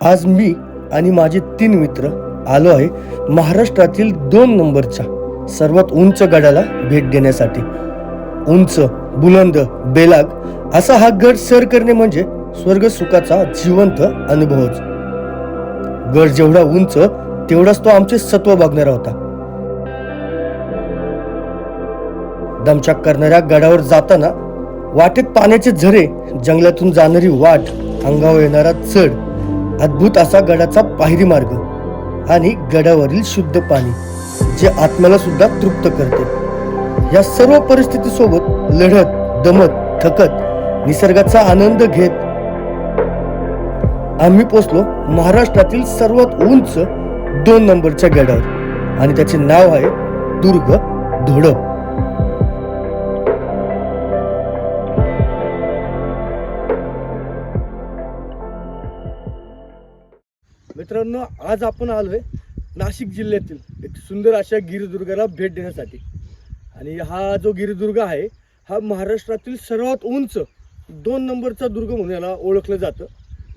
आज मी आणि माझे तीन मित्र आलो आहे महाराष्ट्रातील दोन नंबरच्या सर्वात उंच गडाला भेट देण्यासाठी. उंच बुलंद बेलाग असा हा गड सर करणे म्हणजे स्वर्ग सुखाचा जिवंत अनुभवच. गड जेवढा उंच तेवढाच तो आमचे सत्व बघणारा होता. दमछाक करणाऱ्या गडावर जाताना वाटेत पाण्याचे झरे जंगलातून जाणारी वाट अंगावर येणारा चढ अद्भुत असा गडाचा पायरी मार्ग आणि गडावरील शुद्ध पाणी जे आत्म्याला सुद्धा तृप्त करते. या सर्व परिस्थितीसोबत लढत दमत थकत निसर्गाचा आनंद घेत आम्ही पोचलो महाराष्ट्रातील सर्वात उंच दोन नंबरच्या गडावर. आणि त्याचे नाव आहे दुर्ग धोडप. आज आपण आलोय नाशिक जिल्ह्यातील एक सुंदर अशा गिरिदुर्गाला भेट देण्यासाठी. आणि हा जो गिरिदुर्ग आहे हा महाराष्ट्रातील सर्वात उंच दोन नंबरचा दुर्ग म्हणून याला ओळखलं जातं.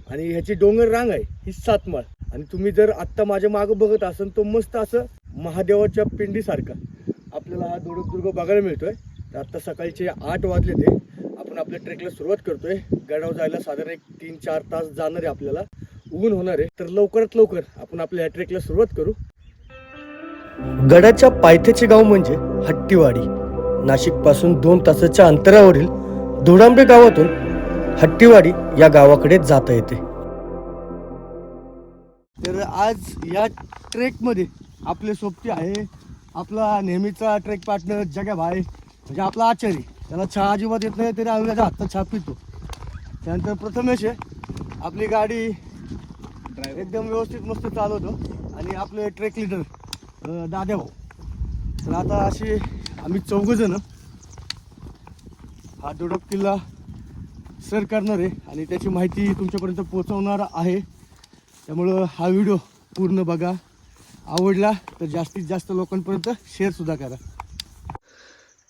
आणि ह्याची डोंगर रांग आहे ही सातमाळ. आणि तुम्ही जर आत्ता माझ्या मागं बघत असाल तो मस्त असं महादेवाच्या पिंडीसारखा आपल्याला हा दोडक दुर्ग बघायला मिळतोय. तर आत्ता सकाळचे आठ वाजले ते. आपण आपल्या ट्रेकला सुरुवात करतोय. गडावर जायला साधारण एक तीन चार तास जाणार आहे आपल्याला. ऊन होणार आहे. तर लवकरात लवकर आपण आपल्या ह्या ट्रेकला सुरुवात करू. गडाच्या पायथ्याचे गाव म्हणजे हट्टीवाडी. नाशिकपासून दोन तासाच्या अंतरावरील धुडांबे गावातून हट्टीवाडी या गावाकडे जाता येते. तर आज या ट्रेकमध्ये आपले सोबती आहे. आपला नेहमीचा ट्रेक पार्टनर जग्या भाई म्हणजे आपला आचारी. त्याला चहा अजिबात येत नाही तरी आम्ही त्याच्या हातात चहा पितो. त्यानंतर प्रथमेश आहे. आपली गाडी एकदम व्यवस्थित मस्त चालवतो आणि आपले ट्रेक लिडर दाद्या भाऊ तर आता असे आम्ही चौघ जण हा दोडप किल्ला सर करणार आहे. आणि त्याची माहिती तुमच्यापर्यंत पोहोचवणार आहे. त्यामुळं हा व्हिडिओ पूर्ण बघा. आवडला तर जास्तीत जास्त लोकांपर्यंत शेअर सुद्धा करा.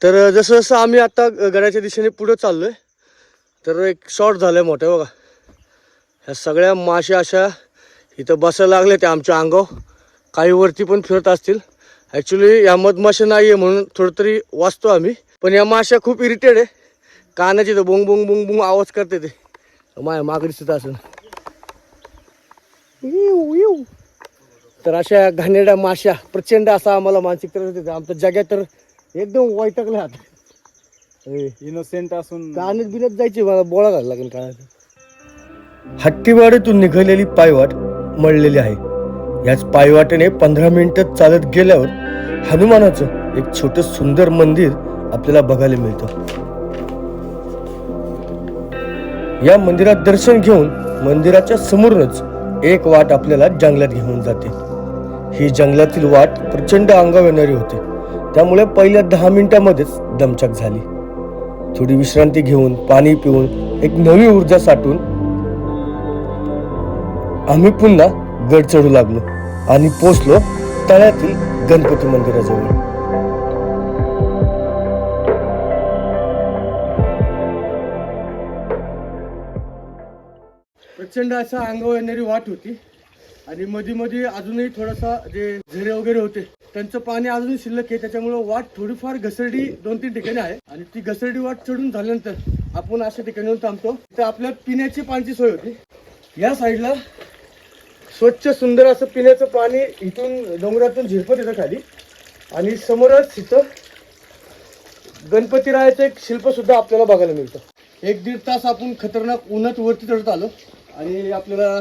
तर जसं जसं आम्ही आता गडाच्या दिशेने पुढं चाललोय तर एक शॉर्ट झालं आहे मोठं बघा. ह्या सगळ्या माशा अशा इथं बसायला लागल्या त्या आमच्या अंगावर. काही वरती पण फिरत असतील. ॲक्च्युली या मधमाशा नाही आहे म्हणून थोडं तरी वाचतो आम्ही. पण या माश्या खूप इरिटेड आहे. कानाची तर बोंग बोंग बोंग बोंग आवाज करते ते. माया मागं दिसत असं. तर अशा घाणेरड्या माश्या प्रचंड असा आम्हाला मानसिक त्रास देते आमच्या जगात तर एकदम वैतकले हात हे. इनोसेंट असून कानच बिनत जायची मला बोळा घालायला लागेल कानात. हट्टीवाडीतून निघालेली पायवाट मळलेली आहे. याच पायवाटेने पंधरा मिनिटं चालत गेल्यावर हनुमानाचं एक छोट सुंदर मंदिर आपल्याला बघायला मिळतं. या मंदिरात दर्शन घेऊन मंदिराच्या समोरूनच एक वाट आपल्याला जंगलात घेऊन जाते. ही जंगलातील वाट प्रचंड अंगावर येणारी होती. त्यामुळे पहिल्या दहा मिनिटांमध्येच दमछाक झाली. थोडी विश्रांती घेऊन पाणी पिऊन एक नवी ऊर्जा साठून आम्ही पुन्हा गड चढू लागलो आणि पोचलो तळ्यातील गणपती मंदिराजवळ. प्रचंड असा अंगावर येणारी वाट होती. आणि मध्ये मध्ये अजूनही थोडासा जे झरे वगैरे होते त्यांचं पाणी अजूनही शिल्लक आहे. त्याच्यामुळे वाट थोडीफार घसरडी दोन तीन ठिकाणी आहे. आणि ती घसरडी वाट चढून झाल्यानंतर आपण अशा ठिकाणी थांबतो. तर आपल्या पिण्याची पाण्याची सोय होती. या साईडला स्वच्छ सुंदर असं पिण्याचं पाणी इथून डोंगरातून झिरपत येतं खाली. आणि समोरच इथं गणपतीरायाचं एक शिल्प सुद्धा आपल्याला बघायला मिळतं. एक दीड तास आपण खतरनाक उन्हात वरती चढत आलो आणि आपल्याला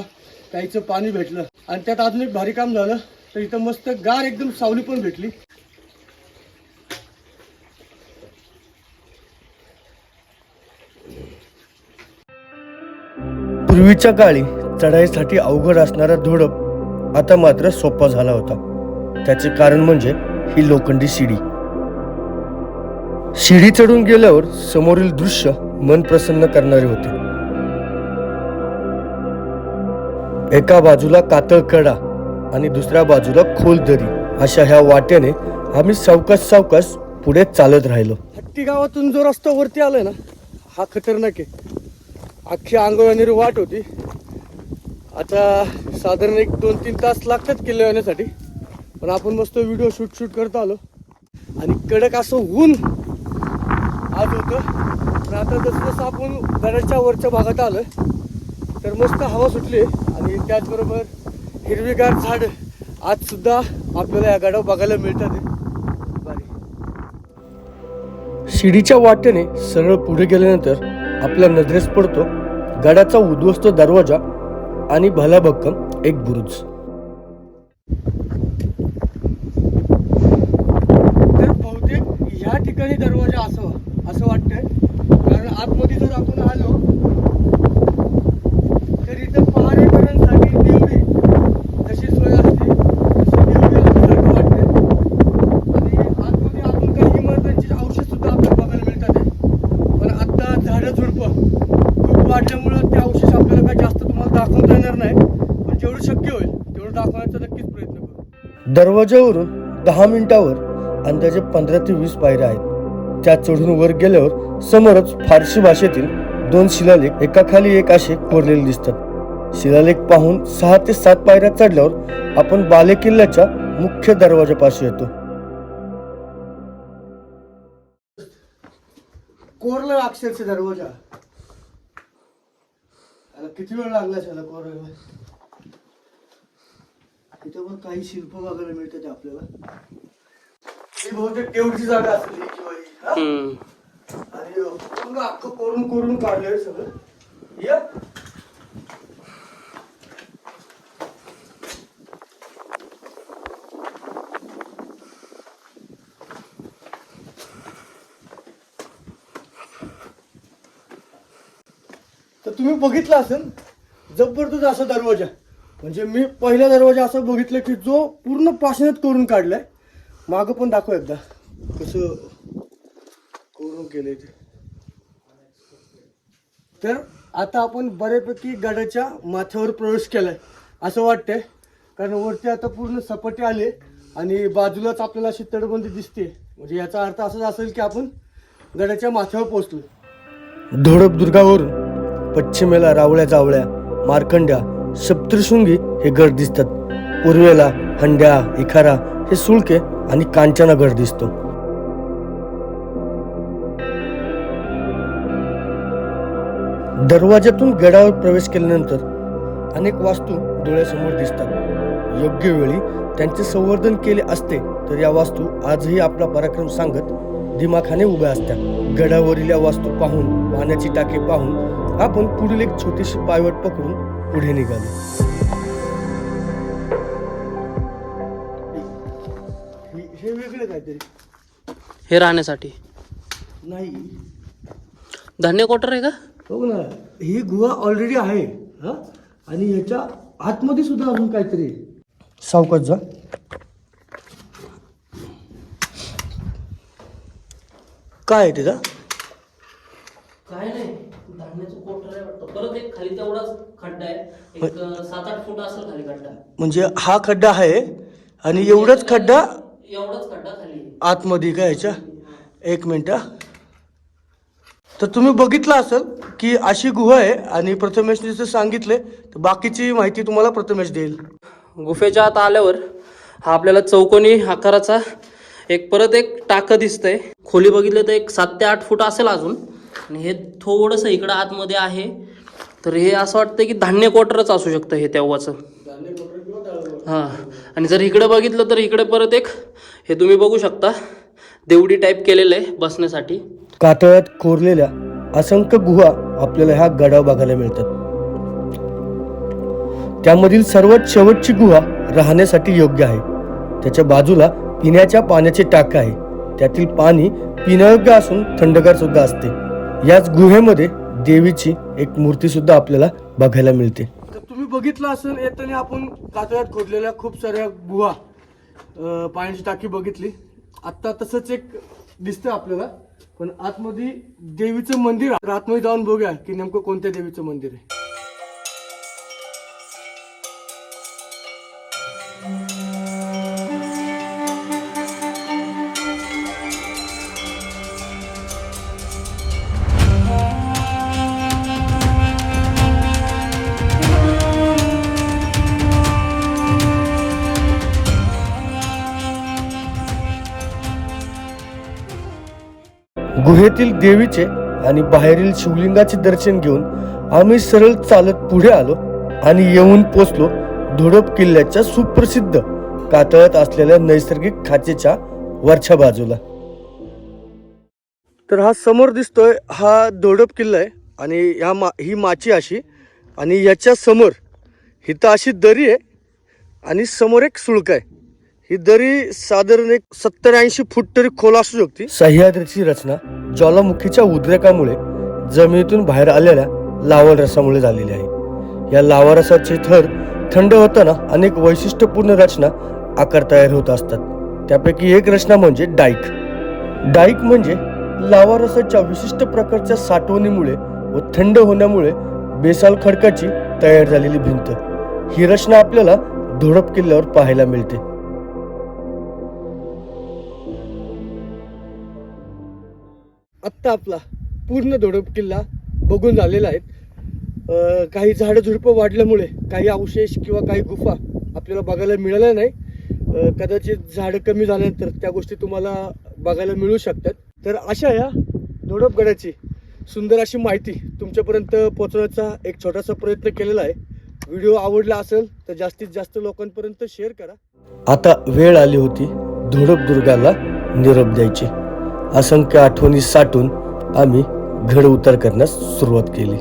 काहीचं पाणी भेटलं. आणि त्यात अजून एक भारी काम झालं तर इथं मस्त गार एकदम सावली पण भेटली. पूर्वीच्या काळी चढाईसाठी अवघड असणारा धोडप आता मात्र सोपा झाला होता. त्याचे कारण म्हणजे ही लोखंडी शिडी. शिडी चढून गेल्यावर समोरील दृश्य मन प्रसन्न करणारे होते. एका बाजूला कातळ कडा आणि दुसऱ्या बाजूला खोल दरी अशा ह्या वाट्याने आम्ही सावकाश सावकाश पुढे चालत राहिलो. हट्टी गावातून जो रस्ता वरती आलाय ना हा खतरनाक आहे. अख्खी अंगवळणी वाट होती. आता साधारण एक दोन तीन तास लागतात किल्ले येण्यासाठी पण आपण मस्त व्हिडिओ शूट शूट करत आलो. आणि कडक असं ऊन आज होतं. पण आता जसं जसं आपण गडाच्या वरच्या भागात आलो तर मस्त हवा सुटली आणि त्याचबरोबर हिरवीगार झाड आजसुद्धा आपल्याला या गडावर बघायला मिळतात. शिडीच्या वाटेने सरळ पुढे गेल्यानंतर आपल्या नजरेस पडतो गडाचा उद्ध्वस्त दरवाजा. आणि भला भक्कम एक बुरुज. तर बहुतेक ह्या ठिकाणी दरवाजा असावा असं वाटतंय. कारण आतमध्ये जर आपण आलो तर इथं पहारेकरांसाठी देवडी जशी सोय असते तशी देवडी असल्यासारखं वाटतंय आणि आतमध्ये आपण काही इमारतांची औषध सुद्धा आपल्याला बघायला मिळतात आहे. पण आता झाडं झुडपं खूप वाढल्यामुळं ते अवशेष आपल्याला काही जास्त तुम्हाला दाखवता येणार नाही पण जेवढं शक्य होईल तेवढं दाखवण्याचा नक्कीच प्रयत्न दरवाजावरून दहा मिनिटावर अंदाजे पंधरा ते वीस पायऱ्या आहेत. त्या चढून वर गेल्यावर समोरच फारसी भाषेतील दोन शिलालेख एकाखाली एक असे कोरलेले दिसतात. शिलालेख पाहून सहा ते सात पायऱ्या चढल्यावर आपण बालेकिल्ल्याच्या मुख्य दरवाजापाशी येतो. कोरला अक्षरशः दरवाजा. किती वेळ लागला त्याला तिथं पण काही शिल्प बघायला मिळतात आपल्याला. ही बहुतेक तेवढी जागा असेल ही किंवा ही, हा? आणि पूर्ण अख्खं कोरून कोरून काढलंय सगळं. या तर तुम्ही बघितलं असेल जबरदस्त असा दरवाजा. म्हणजे मी पहिला दरवाजा असं बघितलं की जो पूर्ण पाषाणात करून काढलाय. मागं पण दाखव एकदा. कसं करून केलंय ते. तर आता आपण बऱ्यापैकी गडाच्या माथ्यावर प्रवेश केलाय असं वाटतंय. कारण वरती आता पूर्ण सपाटे आले आणि बाजूलाच आपल्याला अशी तडबंदी दिसते. म्हणजे याचा अर्थ असाच असेल की आपण गडाच्या माथ्यावर पोहोचलो धोडप दुर्गावरून पश्चिमेला रावळ्या जावळ्या मार्कंड्या सप्तशृंगी हे गड दिसतात. पूर्वेला हंड्या इखारा हे सुळके आणि कांचना गड दिसतो. दरवाज्यातून गडावर प्रवेश केल्यानंतर अनेक वास्तू डोळ्यासमोर दिसतात. योग्य वेळी त्यांचे संवर्धन केले असते तर या वास्तू आजही आपला पराक्रम सांगत दिमाखाने उभ्या असतात. गडावरील या वास्तू पाहून पाण्याची टाके पाहून आपण पुढील एक छोटीशी पायवट पकडून पुढे निघालो. हे वेगळे काहीतरी. हे राहण्यासाठी. नाही. धान्य क्वार्टर आहे का? बघ ना. ही गुहा ऑलरेडी आहे हा? आणि ह्याच्या आतमध्ये सुद्धा अजून काहीतरी आहे. सावकाश जा. काय आहे तिथं धान्याचं क्वार्टर आहे वाटतं. परत एक खाली तेवढाच खड्डा आहे. एक सात आठ फूट असेल खाली खड्डा. म्हणजे हा खड्डा आहे आणि एवढाच खड्डा एवढाच खड्डा खाली आहे. आतमध्ये काय ह्याच्या एक मिनिट हा. तर तुम्ही बघितलं असेल की अशी गुहा आहे आणि प्रथमेशने जसं सांगितले तर बाकीची माहिती तुम्हाला प्रथमेश देईल. गुफेच्या आत आल्यावर हा आपल्याला चौकोनी आकाराचा एक परत एक टाकं दिसतंय. खोली बघितलं तर एक सात ते आठ फूट असेल अजून. आणि हे थोडंसं इकडं आतमध्ये आहे. तर हे असं वाटतं की धान्य क्वार्टरच असू शकतं हे तेव्हाचं. हां. आणि जर इकडे बघितलं तर इकडे परत एक हे तुम्ही बघू शकता. देवडी टाईप केलेलं आहे बसण्यासाठी. कातळात कोरलेल्या असंख्य गुहा आपल्याला ह्या गडावर बघायला मिळतात. त्यामधील सर्वात शेवटची गुहा राहण्यासाठी योग्य आहे. त्याच्या बाजूला पिण्याच्या पाण्याचे टाक आहे. त्यातील पाणी पिण्यायोग्य असून थंडगार सुद्धा असते. याच गुहेमध्ये देवीची एक मूर्ती सुद्धा आपल्याला बघायला मिळते. तर तुम्ही बघितलं असेल येताना आपण कातळ्यात खोदलेल्या खूप साऱ्या गुहा पाण्याची टाकी बघितली. आत्ता तसंच एक दिसतं आपल्याला पण आतमध्ये देवीचं मंदिर आहे. आतमध्ये जाऊन बघूया की नेमकं कोणत्या देवीचं मंदिर आहे. गुहेतील देवीचे आणि बाहेरील शिवलिंगाचे दर्शन घेऊन आम्ही सरळ चालत पुढे आलो आणि येऊन पोचलो धोडप किल्ल्याच्या सुप्रसिद्ध कातळत असलेल्या नैसर्गिक खाचेच्या वरच्या बाजूला. तर हा समोर दिसतोय हा धोडप किल्ला आहे आणि ह्या मा ही माची अशी आणि याच्या समोर इथं अशी दरी आहे आणि समोर एक सुळका आहे. ही दरी साधारण एक सत्तर ऐंशी फूट तरी खोल असू शकते. सह्याद्रीची रचना. ज्वालामुखीच्या उद्रेकामुळे जमिनीतून बाहेर आलेल्या लावल रसामुळे झालेली आहे. या लावारसाचे थर थंड होताना अनेक वैशिष्ट्यपूर्ण रचना आकार तयार होत असतात. त्यापैकी एक रचना म्हणजे डाईक. डाईक म्हणजे लावारसाच्या विशिष्ट प्रकारच्या साठवणीमुळे व थंड होण्यामुळे बेसाल खडकाची तयार झालेली भिंत. ही रचना आपल्याला धोडप किल्ल्यावर पाहायला मिळते. आत्ता आपला पूर्ण धोडप किल्ला बघून झालेला आहे. काही झाडं झुडपं वाढल्यामुळे काही अवशेष किंवा काही गुफा आपल्याला बघायला मिळाल्या नाही. कदाचित झाडं कमी झाल्यानंतर त्या गोष्टी तुम्हाला बघायला मिळू शकतात. तर अशा या धोडपगडाची सुंदर अशी माहिती तुमच्यापर्यंत पोहोचवण्याचा एक छोटासा प्रयत्न केलेला आहे. व्हिडिओ आवडला असेल तर जास्तीत जास्त लोकांपर्यंत शेअर करा. आता वेळ आली होती धोडपदुर्गाला निरोप द्यायची. असंख्य आठवणी साठून आम्ही घड उतार करण्यास सुरुवात केली.